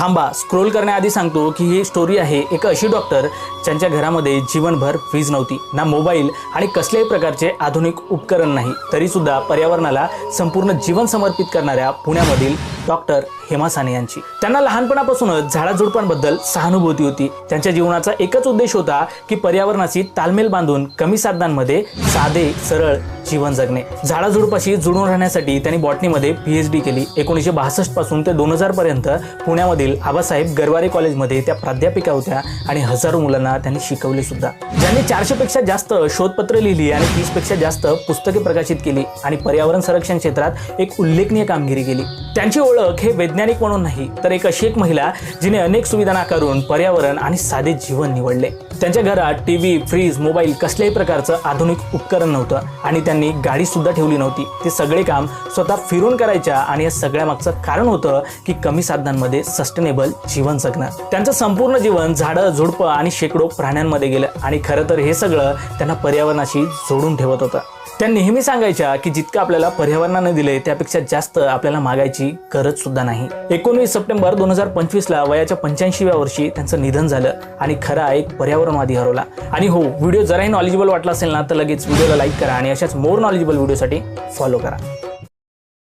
थांबा स्क्रोल करण्याआधी सांगतो की ही स्टोरी आहे एक अशी डॉक्टर ज्यांच्या घरामध्ये जीवनभर वीज नव्हती ना मोबाईल आणि कसल्याही प्रकारचे आधुनिक उपकरण नाही. तरीसुद्धा पर्यावरणाला संपूर्ण जीवन समर्पित करणाऱ्या पुण्यामधील डॉक्टर हेमा साने यांची. त्यांना लहानपणापासूनच झाडाझुडपांबद्दल सहानुभूती होती. त्यांच्या जीवनाचा एकच उद्देश होता की पर्यावरणाची तालमेल बांधून कमी साधनांमध्ये साधे सरळ जीवन जगणे. झाडाझुडपाशी जुळून राहण्यासाठी त्यांनी बॉटनीमध्ये पीएच डी केली. एकोणीसशे बासष्टपासून ते दोन हजार पर्यंत पुण्यामधील आबासाहेब गरवारे कॉलेजमध्ये त्या प्राध्यापिका होत्या आणि हजारो मुलांना त्यांनी शिकवले सुद्धा. ज्यांनी चारशे पेक्षा जास्त शोधपत्र लिहिली आणि तीसपेक्षा जास्त पुस्तके प्रकाशित केली आणि पर्यावरण संरक्षण क्षेत्रात एक उल्लेखनीय कामगिरी केली. त्यांची ओळख हे वैज्ञानिक म्हणून नाही तर एक अशी एक महिला जिने अनेक सुविधा नाकारून पर्यावरण आणि साधे जीवन निवडले. त्यांच्या घरात टी व्ही फ्रीज मोबाईल कसल्याही प्रकारचं आधुनिक उपकरण नव्हतं आणि त्यांनी गाडी सुद्धा ठेवली नव्हती. ते सगळे काम स्वतः फिरून करायच्या आणि या सगळ्या मागचं कारण होतं की कमी साधनांमध्ये सस्टेनेबल जीवन जगणं. त्यांचं संपूर्ण जीवन झाडं झुडपं आणि शेकडो प्राण्यांमध्ये गेलं आणि खरं तर हे सगळं त्यांना पर्यावरणाशी जोडून ठेवत होतं. त्या नेहमी सांगायच्या की जितकं आपल्याला पर्यावरणाने दिले त्यापेक्षा जास्त आपल्याला मागायची गरज सुद्धा नाही. एकोणवीस सप्टेंबर दोन हजार पंचवीसला वयाच्या पंच्याऐंशीव्या वर्षी त्यांचं निधन झालं आणि खरा एक पर्यावरणवादी हरवला. आणि हो व्हिडिओ जराही नॉलेजेबल वाटला असेल ना तर लगेच व्हिडिओला लाईक करा आणि अशाच मोर नॉलेजेबल व्हिडिओसाठी फॉलो करा.